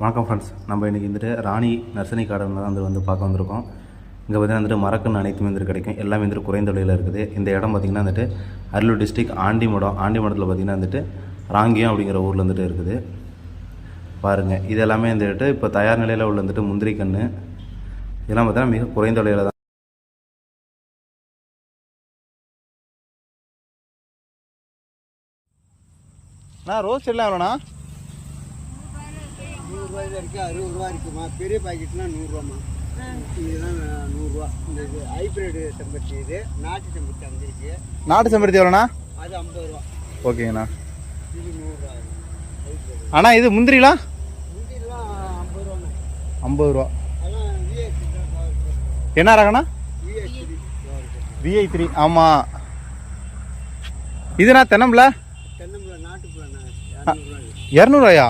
வணக்கம் ஃப்ரெண்ட்ஸ் நம்ம இன்றைக்கி வந்துட்டு ராணி நர்சரி கார்டன் தான் வந்து வந்து பார்க்க வந்திருக்கோம். இங்கே பார்த்தீங்கன்னா வந்துட்டு மரக்கன்று அனைத்துமே வந்துட்டு கிடைக்கும். எல்லாமே வந்துட்டு குறைந்த விலையில் இருக்குது. இந்த இடம் பார்த்திங்கன்னா வந்துட்டு அரியலூர் டிஸ்ட்ரிக் ஆண்டிமடம் ஆண்டிமடத்தில் பார்த்திங்கன்னா வந்துட்டு ராங்கியம் அப்படிங்கிற ஊரில் வந்துட்டு இருக்குது. பாருங்கள் இது எல்லாமே வந்துட்டு இப்போ தயார் நிலையில் உள்ள வந்துட்டு முந்திரி கன்று. இதெல்லாம் பார்த்தீங்கன்னா மிக குறைந்த விலையில் தான். அண்ணா ரோஸ் எல்லாம் எவ்வளோண்ணா? நூறுரூவாயில இருக்கு அறுபது ரூபா இருக்குமா? பெரிய பாக்கெட்னா நூறுரூவாம்மா இதெல்லாம் நூறுரூவா இந்த இது ஹைப்ரிட் செம்பருத்தி இது. நாட்டு செம்பருத்தி அங்கே இருக்கு நாட்டு செம்பருத்தி எவ்வளோண்ணா? அது ஐம்பது ரூபா. ஓகேங்கண்ணா. இது நூறுரூவா அண்ணா இது முந்திரிலாம் முந்திரிலாம் ஐம்பது ரூபாண்ணா. ஐம்பது ரூபா. என்ன ரகண்ணா விஐ த்ரீ ஆமாம் இதுண்ணா தென்னம்பில் இரநூறுவாயா?